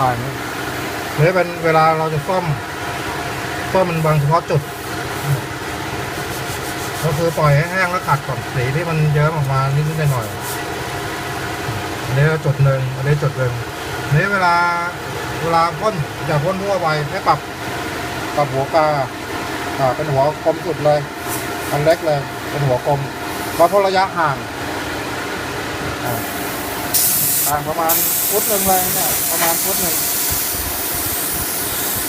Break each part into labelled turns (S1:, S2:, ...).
S1: อ่านี่นี่เป็นเวลาเราจะซ่อมซ่อมมันบางเฉพาะจุด ก็คือปล่อยให้แห้งแล้วขัดก่อนสีที่มันเยิ้มออกมานิดๆหน่อยๆอันนี้จุดหนึ่งอันนี้จุดหนึ่งอันนี้เวลาเวลาพ่นจะพ่นทั่วไปให้ปรับปรับหัวกาอ่าเป็นหัวกลมสุดเลยอันเล็กเลย เป็นหัวกลมแล้วพ่นระยะห่างอ่า ห่างประมาณฟุตหนึ่งเลยเนี่ยประมาณฟุตหนึ่ง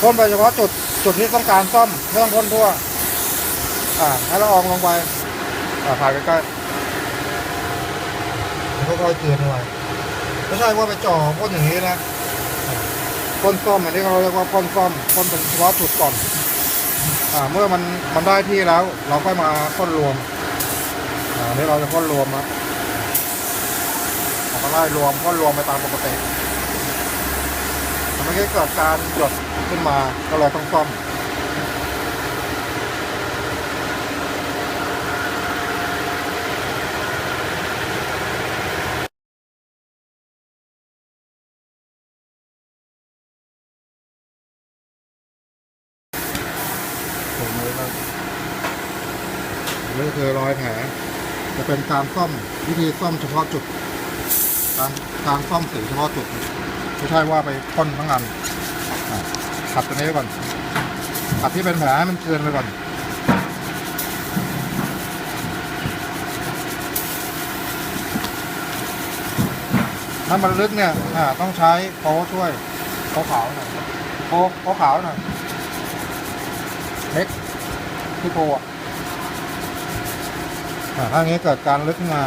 S1: พ่นไปเฉพาะจุดจุดที่ต้องการซ่อมไม่ต้องพ่นทั่ว อ่าให้ละอองลงไป อ่าถ่ายใกล้ๆแล้วก็ค่อยๆเตือนหน่อยไม่ใช่ว่าไปจ่อพ่นอย่างนี้นะอ่าพ่นซ่อมอันนี้เขาเรียกว่าพ่นซ่อมพ่นเป็นเฉพาะจุดก่อนอ่าเมื่อมันมันได้ที่แล้ว เราค่อยมาพ่นรวมอ่าอันนี้เราจะพ่นรวมนะ เราก็ไล่รวมพ่นรวมไปตามปกติแต่เมื่อกี้เกิดการหยดขึ้นมาก็เลยต้องซ่อมตรงนี้ครับนี่คือรอยแผลจะเป็นการซ่อมวิธีซ่อมเฉพาะจุด การการซ่อมสีเฉพาะจุด ไม่ใช่ว่าไปพ่นทั้งอันขัดตัวนี้ไว้ก่อนขัดที่เป็นแผลมันเกินไปก่อนถ้ามันลึกเนี่ยต้องใช้โป๊ช่วยโป๊ขาวหน่อยโป๊โป๊ขาวหน่อยเล็กที่โปรอะอ่าถ้างนี้เกิดการลึกมา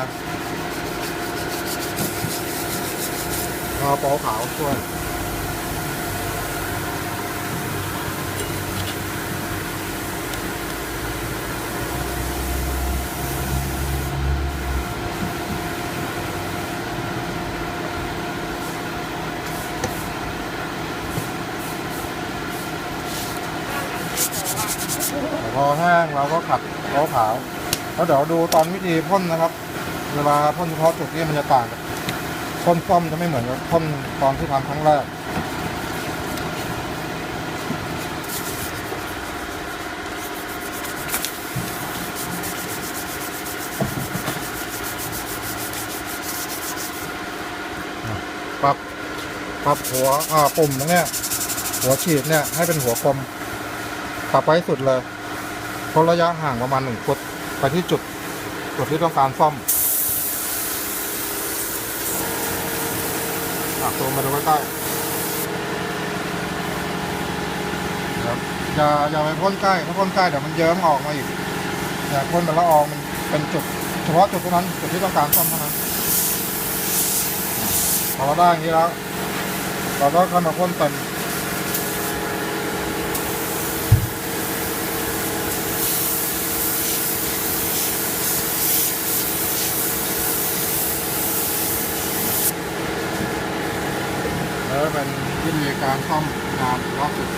S1: เอาโปรขาวช่วยพอแห้งเราก็ขัดโปรขาว แล้วเดี๋ยวดูตอนวิธีพ่นนะครับ เวลาพ่นเฉพาะจุดนี้มันจะต่างกัน พ่นซ่อมจะไม่เหมือนกับพ่นตอนที่ทำครั้งแรกปรับปรับหัวอ่าปุ่มตรงเนี้ย หัวฉีดเนี่ยให้เป็นหัวคมปรับไปสุดเลยพ้นระยะห่างประมาณหนึ่งฟุตไปที่จุดจุดที่ต้องการซ่อมะตัวมาดูใกล้ๆครับอย่าอย่าไปพ่นใกล้ถ้าพ่นใกล้เดี๋ยวมันเยิ้มออกมาอีกอย่าพ่นแต่ละอองมันเป็นจุด เฉพาะจุดเท่านั้นจุดที่ต้องการซ่อมเท่านั้นพอเราได้อย่างนี้แล้ว เราก็เข้ามาพ่นเต็ม แล้วเป็นวิธีการซ่อมงานรอบสุด